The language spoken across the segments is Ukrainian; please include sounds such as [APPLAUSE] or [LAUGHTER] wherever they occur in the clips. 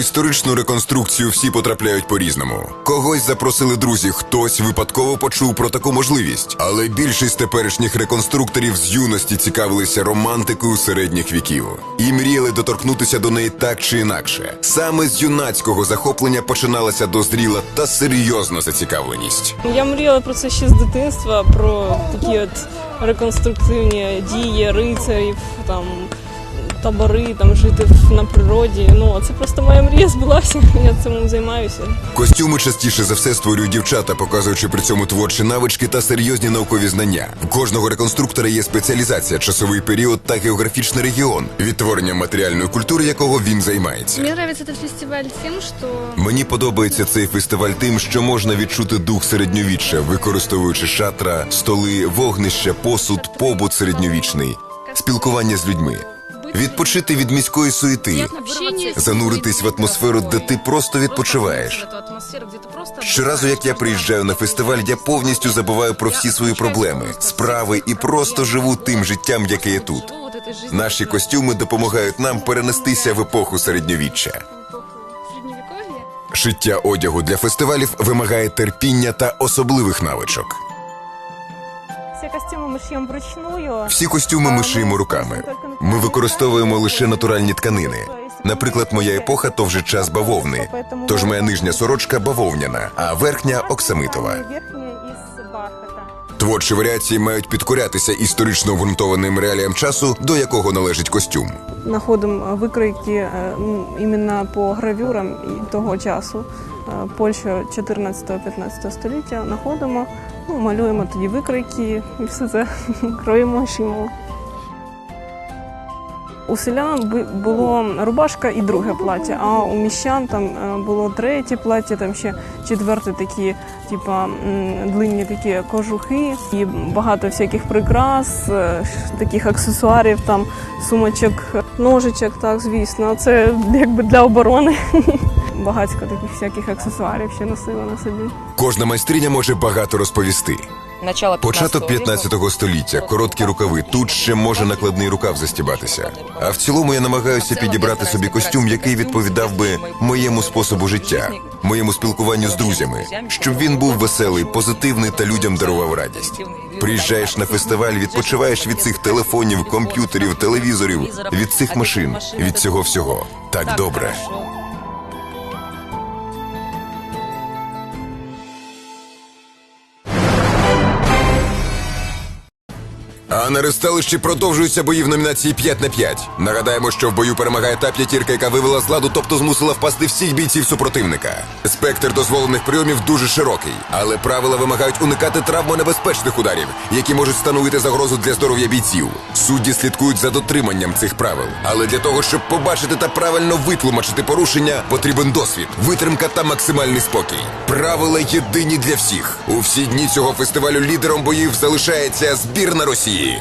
Історичну реконструкцію всі потрапляють по-різному. Когось запросили друзі, хтось випадково почув про таку можливість. Але більшість теперішніх реконструкторів з юності цікавилися романтикою середніх віків і мріяли доторкнутися до неї так чи інакше. Саме з юнацького захоплення починалася дозріла та серйозна зацікавленість. Я мріяла про це ще з дитинства, про такі от реконструктивні дії рицарів, там табори, там жити в- на природі. Ну це просто моя мрія збулася. [LAUGHS] Я цим займаюся. Костюми частіше за все створюють дівчата, показуючи при цьому творчі навички та серйозні наукові знання. В кожного реконструктора є спеціалізація, часовий період та географічний регіон, відтворенням матеріальної культури, якого він займається. Мне нравится этот фестиваль тем, что Мені подобається цей фестиваль тим, що можна відчути дух середньовіччя, використовуючи шатра, столи, вогнища, посуд, побут середньовічний, спілкування з людьми, відпочити від міської суєти, зануритись в атмосферу, де ти просто відпочиваєш. Щоразу, як я приїжджаю на фестиваль, я повністю забуваю про всі свої проблеми, справи і просто живу тим життям, яке є тут. Наші костюми допомагають нам перенестися в епоху середньовіччя. Шиття одягу для фестивалів вимагає терпіння та особливих навичок. Костюми ми шиємо вручную. Всі костюми ми шиємо руками. Ми використовуємо лише натуральні тканини. Наприклад, моя епоха то вже час бавовни. Тож моя нижня сорочка бавовняна, а верхня оксамитова. Верхня із бархата. Творчі варіації мають підкорятися історично обґрунтованим реаліям часу, до якого належить костюм. Знаходимо викройки е, іменно по гравюрам і того часу. Е, Польща 14-15 століття знаходимо, ну, малюємо тоді викройки і все це [LAUGHS] кроємо, шимо. У селян було рубашка і друге плаття, а у міщан там е, було третє плаття, там ще четверте такі, типа длинні такі кожухи, і багато всяких прикрас, е, таких аксесуарів, там сумочок, ножичок, так звісно. Це якби для оборони. [LAUGHS] Багатько таких всяких аксесуарів ще носила на собі. Кожна майстриня може багато розповісти. Начало Початок 15 15 століття, короткі рукави. Тут ще може накладний рукав застібатися. А в цілому я намагаюся підібрати собі костюм, який відповідав би моєму способу життя, моєму спілкуванню з друзями, щоб він був веселий, позитивний та людям дарував радість. Приїжджаєш на фестиваль, відпочиваєш від цих телефонів, комп'ютерів, телевізорів, від цих машин, від цього всього. Так добре. А на ресталищі продовжуються бої в номінації 5 на 5. Нагадаємо, що в бою перемагає та п'ятірка, яка вивела з ладу, тобто змусила впасти всіх бійців супротивника. Спектр дозволених прийомів дуже широкий, але правила вимагають уникати травмонебезпечних ударів, які можуть становити загрозу для здоров'я бійців. Судді слідкують за дотриманням цих правил. Але для того, щоб побачити та правильно витлумачити порушення, потрібен досвід, витримка та максимальний спокій. Правила єдині для всіх. У всі дні цього фестивалю лідером боїв залишається збірна Росії.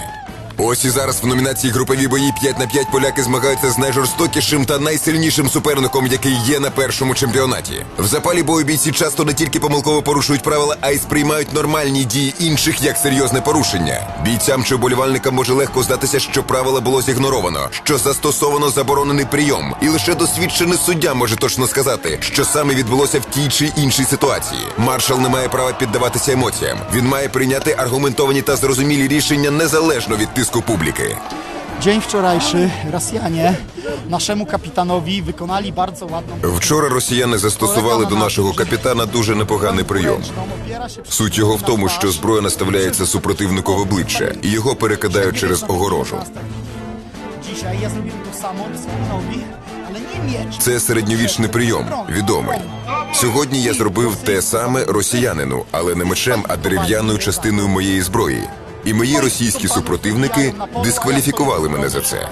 Ось і зараз в номінації групові бої 5 на 5 поляки змагаються з найжорстокішим та найсильнішим суперником, який є на першому чемпіонаті. В запалі бою бійці часто не тільки помилково порушують правила, а й сприймають нормальні дії інших як серйозне порушення. Бійцям чи вболівальникам може легко здатися, що правила було зігноровано, що застосовано заборонений прийом, і лише досвідчений суддя може точно сказати, що саме відбулося в тій чи іншій ситуації. Маршал не має права піддаватися емоціям. Він має прийняти аргументовані та зрозумілі рішення незалежно від тиску публіки. Dzień wczorajszy Rosjanie naszemu kapitanowi wykonali bardzo ładną Вчора росіяни застосували до нашого капітана дуже непоганий прийом. Суть його в тому, що зброя наставляється супротивнику в обличчя, і його перекидають через огорожу. Dzisiaj ja zrobiłem to samo Rosjanowi, ale nie miecz. Це середньовічний прийом, відомий. Сьогодні я зробив те саме росіянину, але не мечем, а дерев'яною частиною моєї зброї. І мої російські супротивники дискваліфікували мене за це.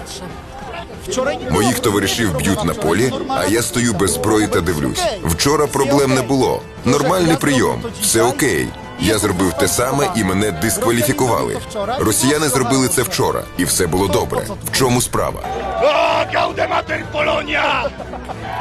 Моїх товаришів б'ють на полі, а я стою без зброї та дивлюсь. Вчора проблем не було. Нормальний прийом, все окей. Я зробив те саме і мене дискваліфікували. Росіяни зробили це вчора, і все було добре. В чому справа?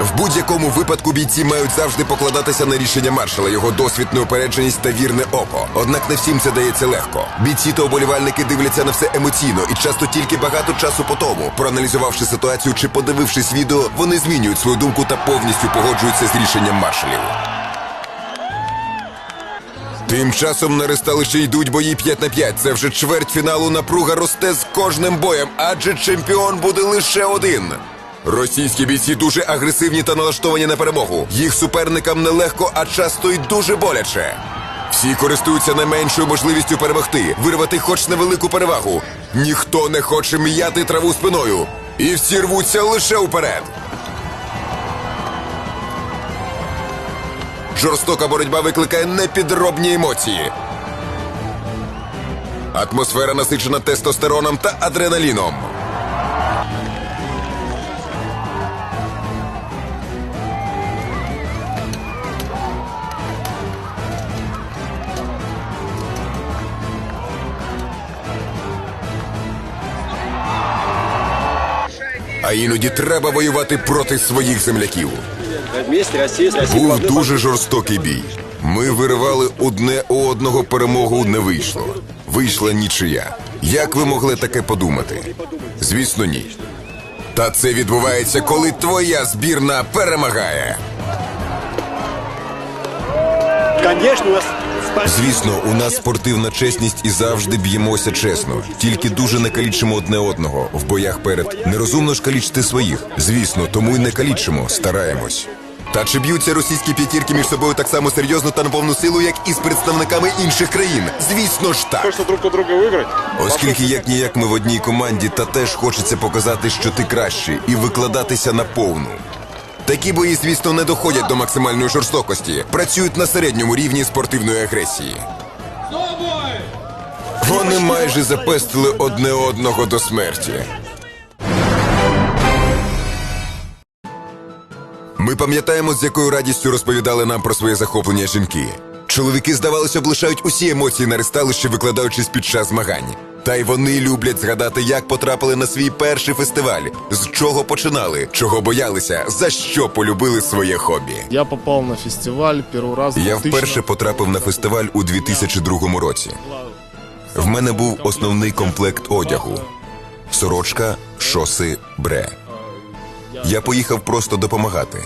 В будь-якому випадку бійці мають завжди покладатися на рішення маршала, його досвід, неупередженість та вірне око. Однак не всім це дається легко. Бійці та оболівальники дивляться на все емоційно і часто тільки багато часу по тому. Проаналізувавши ситуацію чи подивившись відео, вони змінюють свою думку та повністю погоджуються з рішенням маршалів. Тим часом на ресталище йдуть бої 5 на 5. Це вже чверть фіналу. Напруга росте з кожним боєм, адже чемпіон буде лише один. Російські бійці дуже агресивні та налаштовані на перемогу. Їх суперникам нелегко, а часто й дуже боляче. Всі користуються найменшою можливістю перемогти, вирвати хоч невелику перевагу. Ніхто не хоче м'яти траву спиною. І всі рвуться лише вперед. Жорстока боротьба викликає непідробні емоції. Атмосфера насичена тестостероном та адреналіном. А іноді треба воювати проти своїх земляків. Був дуже жорстокий бій. Ми виривали одне у одного перемогу не вийшло. Вийшла нічия. Як ви могли таке подумати? Звісно, ні. Та це відбувається, коли твоя збірна перемагає. Конечно, у нас Звісно, у нас спортивна чесність і завжди б'ємося чесно. Тільки дуже не калічимо одне одного в боях перед. Нерозумно ж калічити своїх. Звісно, тому й не калічимо, стараємось. Та чи б'ються російські п'ятірки між собою так само серйозно та на повну силу, як і з представниками інших країн? Звісно ж так. Хочется друг у друга выиграть. Оскільки як ніяк ми в одній команді, та теж хочеться показати, що ти кращий, і викладатися на повну. Такі бої, звісно, не доходять до максимальної жорстокості, працюють на середньому рівні спортивної агресії. Вони майже запестили одне одного до смерті. Ми пам'ятаємо, з якою радістю розповідали нам про своє захоплення жінки. Чоловіки, здавалося, б, усі емоції на ресталище, викладаючись під час змагань. Та й вони люблять згадати, як потрапили на свій перший фестиваль, з чого починали, чого боялися, за що полюбили своє хобі. Я попал на фестиваль первый раз. Я вперше потрапив на фестиваль у 2002 році. В мене був основний комплект одягу: сорочка, шоси, бре. Я поїхав просто допомагати.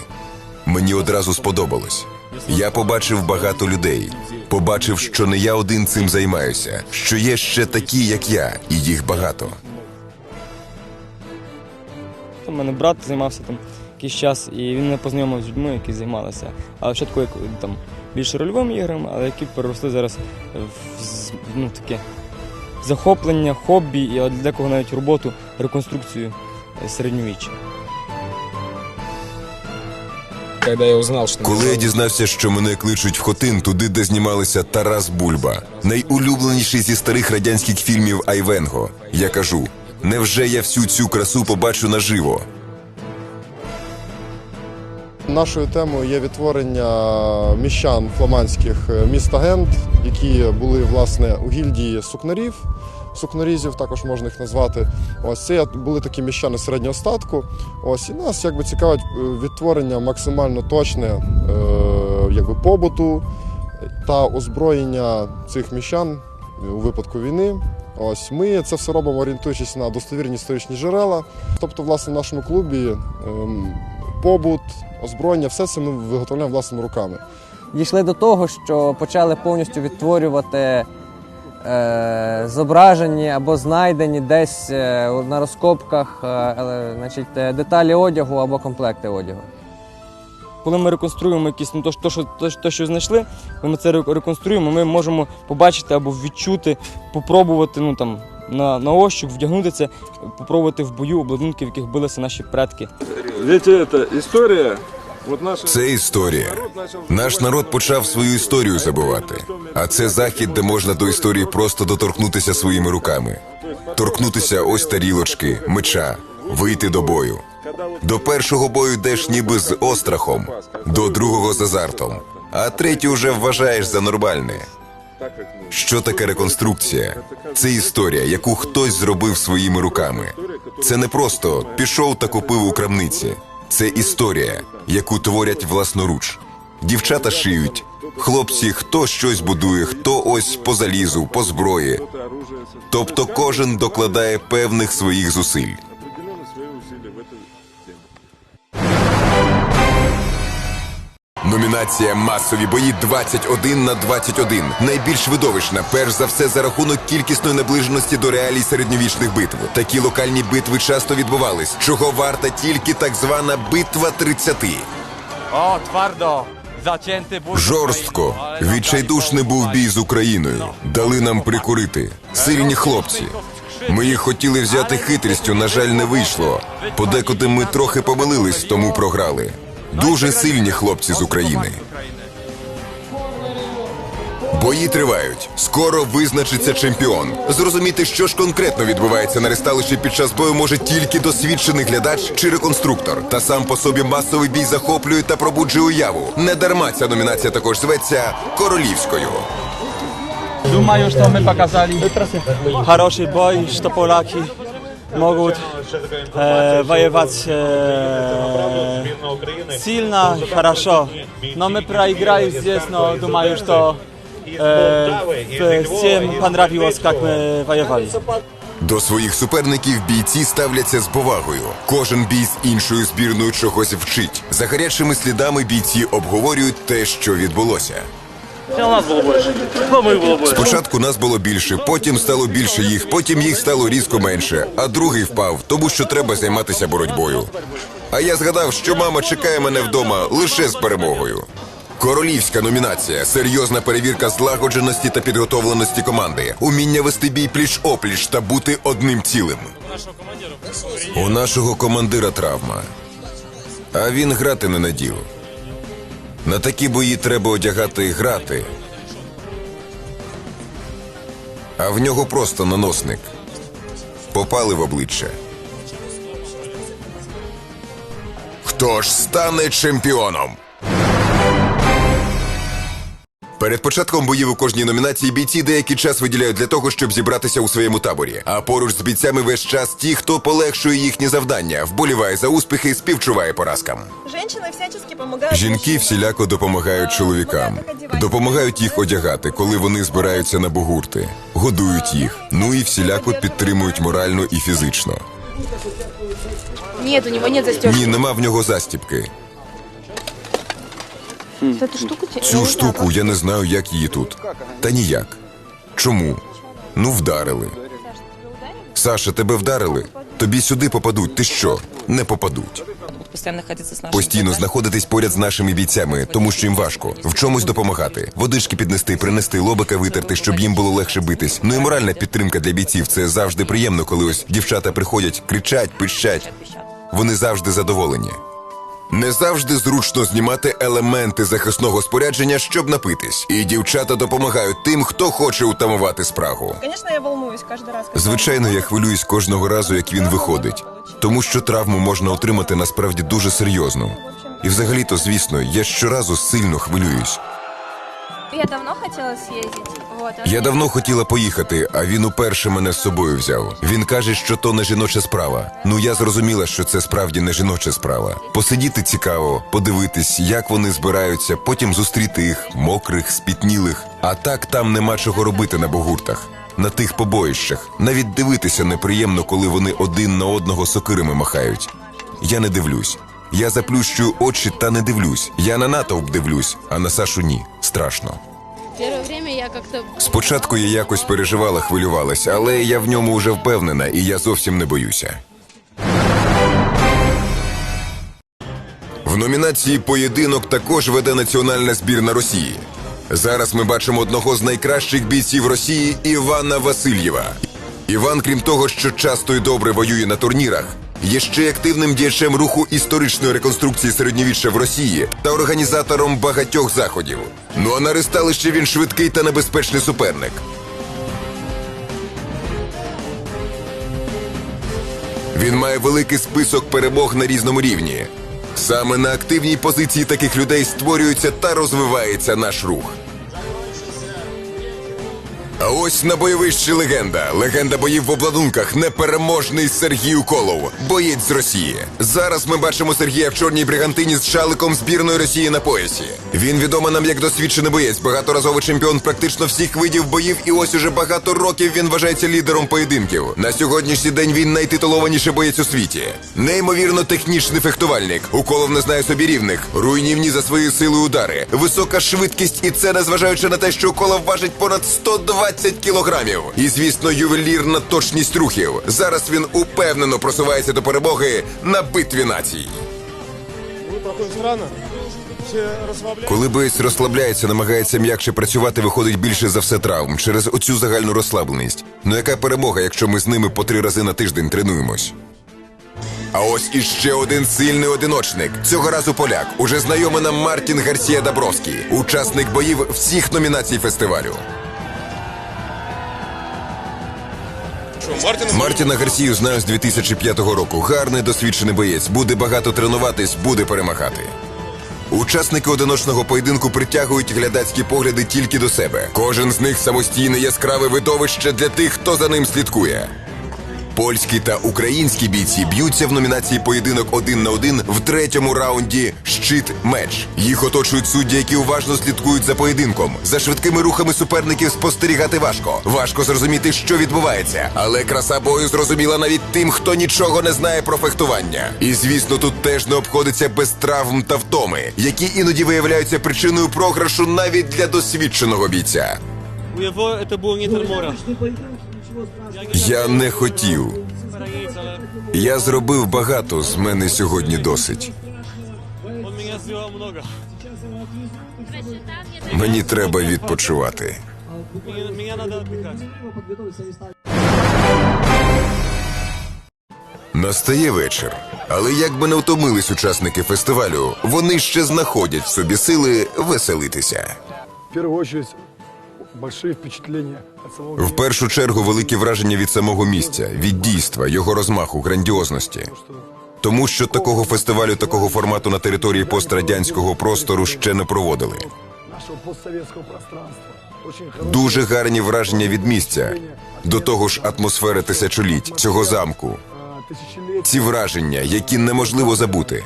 Мені одразу сподобалось. Я побачив багато людей. Побачив, що не я один цим займаюся, що є ще такі, як я, і їх багато. У мене брат займався там якийсь час, і він мене познайомив з людьми, які займалися. Але спочатку там більше рольовими іграми, але які переросли зараз в ну, таке захоплення, хобі, і для декого навіть роботу, реконструкцію е, середньовіччя. Когда я узнал, что Коли я дізнався, що мене кличуть в Хотин, туди, де знімалися Тарас Бульба, найулюбленіший зі старих радянських фільмів Айвенго, я кажу: невже я всю цю красу побачу наживо? Нашою темою є відтворення міщан фламандських е, міста Гент, які були власне у гільдії сукнарів. Сукнорізів також можна їх назвати. Ось це були такі міщани середнього статку. Ось і нас якби цікавить е, відтворення максимально точне е, якби побуту та озброєння цих міщан у випадку війни. Ось ми це все робимо, орієнтуючись на достовірні історичні джерела. Тобто, власне, в нашому клубі ем, побут, озброєння, все це ми виготовляємо власними руками. дійшли до того, що почали повністю відтворювати е, зображені або знайдені десь е, на розкопках е, е, значить, е, деталі одягу або комплекти одягу. Коли ми реконструємо якісь ну, то, що- то, що, то, що- знайшли, коли ми це ре- реконструємо, ми можемо побачити або відчути, попробувати ну, там, на, на ощуп, вдягнути це, попробувати в бою обладунки, в яких билися наші предки. Ведь это история. Це історія. Наш народ почав свою історію забувати. А це захід, де можна до історії просто доторкнутися своїми руками. Торкнутися ось тарілочки, меча, вийти до бою. До першого бою йдеш ніби з острахом, до другого з азартом, а третій уже вважаєш за нормальне. Що таке реконструкція? Це історія, яку хтось зробив своїми руками. Це не просто пішов та купив у крамниці. Це історія, яку творять власноруч. Дівчата шиють, хлопці, хто щось будує, хто ось по залізу, по зброї. Тобто кожен докладає певних своїх зусиль. Номінація Масові бої 21 на 21. Найбільш видовищна, перш за все, за рахунок кількісної наближеності до реалій середньовічних битв. Такі локальні битви часто відбувались, чого варта тільки так звана битва 30. O, twardo! Zacięty ból. Жорстко, відчайдушний був бій з Україною. Дали нам прикурити. Сильні хлопці. Ми їх хотіли взяти хитрістю, на жаль, не вийшло. Подекуди ми трохи помилились, тому програли. Дуже сильні хлопці з України. Бої тривають. Скоро визначиться чемпіон. Зрозуміти, що ж конкретно відбувається на ресталищі під час бою, може тільки досвідчений глядач чи реконструктор. Та сам по собі масовий бій захоплює та пробуджує уяву. Не дарма ця номінація також зветься королівською. Думаю, что мы показали хороший бой, что поляки могут э, воевать э, сильно, хорошо. Но мы проиграли здесь, но думаю, что э, всем понравилось, как мы воевали. До своїх суперників бійці ставляться з повагою. Кожен бій з іншою збірною чогось вчить. За гарячими слідами бійці обговорюють те, що відбулося. Спочатку нас було більше, потім стало більше їх, потім їх стало різко менше, а другий впав, тому що треба займатися боротьбою. А я згадав, що мама чекає мене вдома лише з перемогою. Королівська номінація серйозна перевірка злагодженості та підготовленості команди, уміння вести бій пліч опліч та бути одним цілим. У нашого командира травма, а він грати не надів. На такі бої треба одягати і грати. А в нього просто наносник. Попали в обличчя. Хто ж стане чемпіоном? Перед початком боїв у кожній номінації бійці деякий час виділяють для того, щоб зібратися у своєму таборі. А поруч з бійцями весь час ті, хто полегшує їхні завдання, вболіває за успіхи, співчуває поразкам. Жінки всіляко допомагають чоловікам, допомагають їх одягати, коли вони збираються на бугурти, годують їх, ну і всіляко підтримують морально і фізично. Нет, у него нет застежки. Ні, нема в нього застіпки. Цю штуку я не знаю, як її тут. Та ніяк. Чому? Ну, вдарили. Саша, тебе вдарили? Тобі сюди попадуть. Ти що? Не попадуть. Постоянно находиться с нашими Постійно знаходитись поряд з нашими бійцями, тому що їм важко в чомусь допомагати, водички піднести, принести, лобика витерти, щоб їм було легше битись. Ну і моральна підтримка для бійців. Це завжди приємно, коли ось дівчата приходять, кричать, пищать. Вони завжди задоволені. Не завжди зручно знімати елементи захисного спорядження, щоб напитись. І дівчата допомагають тим, хто хоче утамувати спрагу. Звісно, я волнуюсь кожен раз. Звичайно, я хвилююсь кожного разу, як він виходить, тому що травму можна отримати насправді дуже серйозно. І взагалі-то, звісно, я щоразу сильно хвилююсь. Я давно хотела съездить. Вот. Я давно хотіла поїхати, а він уперше мене з собою взяв. Він каже, що то не жіноча справа. Ну я зрозуміла, що це справді не жіноча справа. Посидіти цікаво, подивитись, як вони збираються, потім зустріти їх, мокрих, спітнілих. А так там нема чого робити на богуртах. На тих побоїщах навіть дивитися неприємно, коли вони один на одного сокирами махають. Я не дивлюсь. Я заплющую очі та не дивлюсь. Я на натовп дивлюсь, а на Сашу ні. Страшно. Спочатку я якось переживала, хвилювалася, але я в ньому вже впевнена, і я зовсім не боюся. В номінації Поєдинок також веде національна збірна Росії. Зараз ми бачимо одного з найкращих бійців Росії Івана Васильєва. Іван, крім того, що часто і добре воює на турнірах, є ще активним діячем руху історичної реконструкції середньовіччя в Росії та організатором багатьох заходів. Ну а на ресталищі він швидкий та небезпечний суперник. Він має великий список перемог на різному рівні. Саме на активній позиції таких людей створюється та розвивається наш рух. А ось на бойовищі легенда. Легенда боїв в обладунках. Непереможний Сергій Уколов, боєць з Росії. Зараз ми бачимо Сергія в чорній бригантині з шаликом збірної Росії на поясі. Він відомий нам як досвідчений боєць, багаторазовий чемпіон практично всіх видів боїв, і ось уже багато років він вважається лідером поєдинків. На сьогоднішній день він найтитулованіший боєць у світі. Неймовірно технічний фехтувальник. Уколов не знає собі рівних, руйнівні за свої сили удари, висока швидкість, і це незважаючи на те, що Уколов важить понад 120 кілограмів. І звісно, ювелірна точність рухів. Зараз він упевнено просувається до перемоги на битві націй. Коли боєць розслабляється, намагається м'якше працювати, виходить більше за все травм через оцю загальну розслабленість. Ну яка перемога, якщо ми з ними по три рази на тиждень тренуємось? А ось іще один сильний одиночник. Цього разу поляк, уже знайомий нам Мартін Гарсія Дабровський, учасник боїв всіх номінацій фестивалю. Мартіна Гарсію знаю з 2005 року. Гарний досвідчений боєць. Буде багато тренуватись, буде перемагати. Учасники одиночного поєдинку притягують глядацькі погляди тільки до себе. Кожен з них самостійне яскраве видовище для тих, хто за ним слідкує. Польські та українські бійці б'ються в номінації поєдинок один на один в третьому раунді щит меч. Їх оточують судді, які уважно слідкують за поєдинком. За швидкими рухами суперників спостерігати важко. Важко зрозуміти, що відбувається. Але краса бою зрозуміла навіть тим, хто нічого не знає про фехтування. І звісно, тут теж не обходиться без травм та втоми, які іноді виявляються причиною програшу навіть для досвідченого бійця. У його це було не термора. Я не хотів. Я зробив багато, з мене сьогодні досить. Мені треба відпочивати. Настає вечір. Але як би не втомились учасники фестивалю, вони ще знаходять в собі сили веселитися. В первую очередь, от самого В першу чергу велике враження від самого місця, від дійства, його розмаху, грандіозності. Тому що такого фестивалю, такого формату на території пострадянського простору ще не проводили. нашего постсоветского пространства. Дуже гарні враження від місця. До того ж, атмосфери тисячоліть цього замку. Ці враження, які неможливо забути.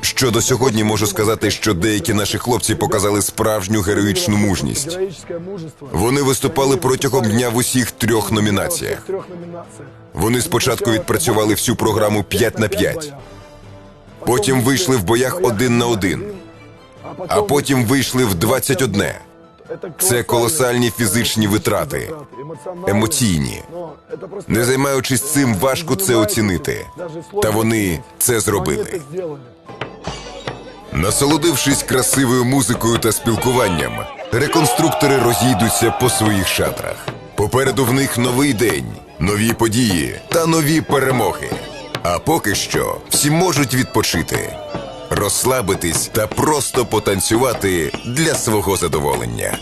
Щодо сьогодні можу сказати, що деякі наші хлопці показали справжню героїчну мужність. Вони виступали протягом дня в усіх трьох номінаціях. Вони спочатку відпрацювали всю програму 5 на 5, потім вийшли в боях один на один, а потім вийшли в 21. Це колосальні фізичні витрати, емоційні. Не займаючись цим, важко це оцінити. Та вони це зробили. Насолодившись красивою музикою та спілкуванням, реконструктори розійдуться по своїх шатрах. Попереду в них новий день, нові події та нові перемоги. А поки що всі можуть відпочити, розслабитись та просто потанцювати для свого задоволення.